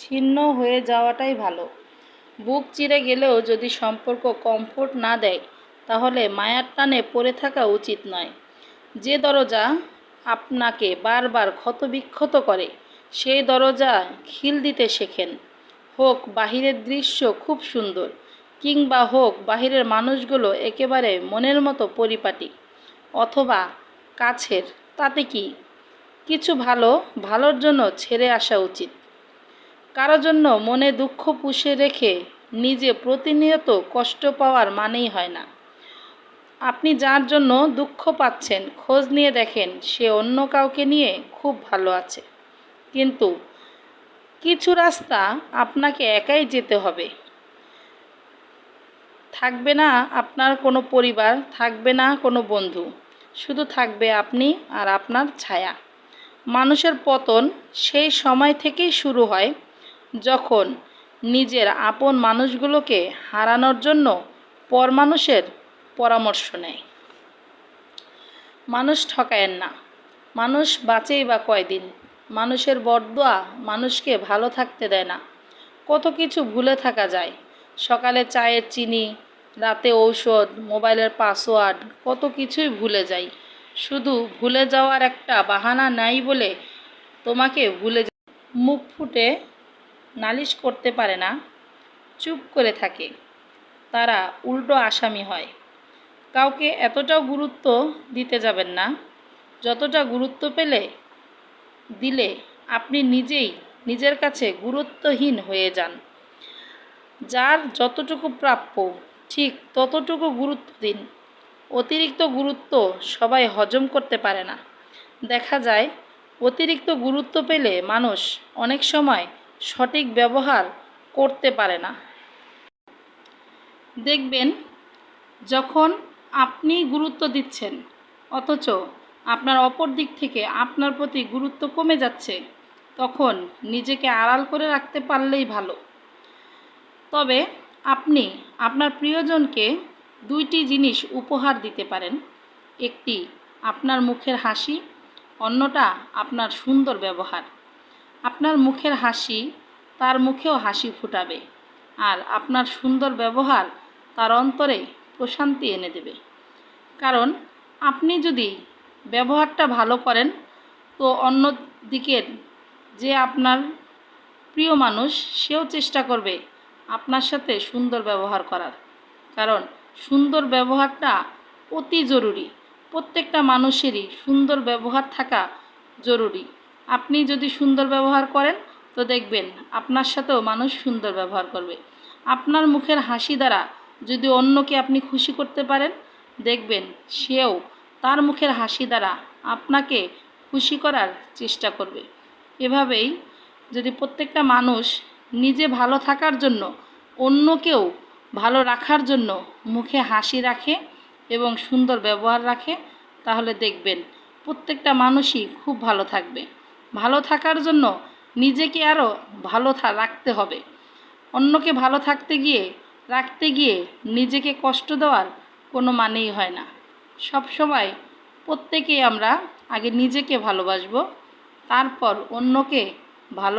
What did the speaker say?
ছিন্ন হয়ে যাওয়াটাই ভালো। বুক চিরে গেলেও যদি সম্পর্ক কমফোর্ট না দেয়, তাহলে মায়ার টানে পড়ে থাকা উচিত নয়। যে দরজা আপনাকে বারবার ক্ষতবিক্ষত করে, সেই দরজা খিল দিতে শেখেন। হোক বাহিরের দৃশ্য খুব সুন্দর, কিংবা হোক বাহিরের মানুষগুলো একেবারে মনের মতো পরিপাটি, অথবা কাছের, তাতে কি? কিছু ভালো, ভালোর জন্য ছেড়ে আসা উচিত। কারও জন্য মনে দুঃখ পুষে রেখে নিজে প্রতিনিয়ত কষ্ট পাওয়ার মানেই হয় না। আপনি যার জন্য দুঃখ পাচ্ছেন, খোঁজ নিয়ে দেখেন সে অন্য কাউকে নিয়ে খুব ভালো আছে। কিন্তু কিছু রাস্তা আপনাকে একাই যেতে হবে। থাকবে না আপনার কোনো পরিবার, থাকবে না কোনো বন্ধু। শুধু থাকবে আপনি আর আপনার ছায়া। মানুষের পতন সেই সময় থেকেই শুরু হয় যখন নিজের আপন মানুষগুলোকে হারানোর জন্য পর মানুষের পরামর্শ নেয়। মানুষ ঠকায়েন না। মানুষ বাঁচেই বা কয়দিন। মানুষের বরদোয়া মানুষকে ভালো থাকতে দেয় না। কত কিছু ভুলে থাকা যায়। সকালে চায়ের চিনি, রাতে ঔষধ, মোবাইলের পাসওয়ার্ড, কত কিছুই ভুলে যাই। শুধু ভুলে যাওয়ার একটা বাহানা নাই বলে তোমাকে ভুলে মুখ ফুটে নালিশ করতে পারে না, চুপ করে থাকে। তারা উল্টো আসামি হয়। কাউকে এতটাও গুরুত্ব দিতে যাবেন না। যতটা গুরুত্ব পেলে, দিলে আপনি নিজেই নিজের কাছে গুরুত্বহীন হয়ে যান। যার যতটুকু প্রাপ্য, ঠিক ততটুকু গুরুত্ব দিন। অতিরিক্ত গুরুত্ব সবাই হজম করতে পারে না। দেখা যায়, অতিরিক্ত গুরুত্ব পেলে মানুষ অনেক সময় সঠিক ব্যবহার করতে পারে না। দেখবেন, যখন আপনি গুরুত্ব দিচ্ছেন, অথচ আপনার অপর দিক থেকে আপনার প্রতি গুরুত্ব কমে যাচ্ছে, তখন নিজেকে আড়াল করে রাখতে পারলেই ভালো। তবে আপনি আপনার প্রিয়জনকে দুইটি জিনিস উপহার দিতে পারেন, একটি আপনার মুখের হাসি, অন্যটা আপনার সুন্দর ব্যবহার। আপনার মুখের হাসি তার মুখেও হাসি ফুটাবে আর আপনার সুন্দর ব্যবহার তার অন্তরে প্রশান্তি এনে দেবে। কারণ আপনি যদি ব্যবহারটা ভালো করেন, তো অন্য দিকের যে আপনার প্রিয় মানুষ, সেও চেষ্টা করবে আপনার সাথে সুন্দর ব্যবহার করার। কারণ সুন্দর ব্যবহারটা অতি জরুরি। প্রত্যেকটা মানুষেরই সুন্দর ব্যবহার থাকা জরুরি। আপনি যদি সুন্দর ব্যবহার করেন, তো দেখবেন আপনার সাথেও মানুষ সুন্দর ব্যবহার করবে। আপনার মুখের হাসি দ্বারা যদি অন্যকে আপনি খুশি করতে পারেন, দেখবেন সেও তার মুখের হাসি দ্বারা আপনাকে খুশি করার চেষ্টা করবে। এভাবেই যদি প্রত্যেকটা মানুষ নিজে ভালো থাকার জন্য, অন্যকেও ভালো রাখার জন্য মুখে হাসি রাখে এবং সুন্দর ব্যবহার রাখে, তাহলে দেখবেন প্রত্যেকটা মানুষই খুব ভালো থাকবে। ভালো থাকার জন্য নিজেকে আরও ভালো থা, রাখতে হবে। অন্যকে ভালো থাকতে গিয়ে, রাখতে গিয়ে নিজেকে কষ্ট দেওয়ার কোনো মানেই হয় না। সব সময় প্রত্যেকেই আমরা আগে নিজেকে ভালোবাসব, তারপর অন্যকে ভালো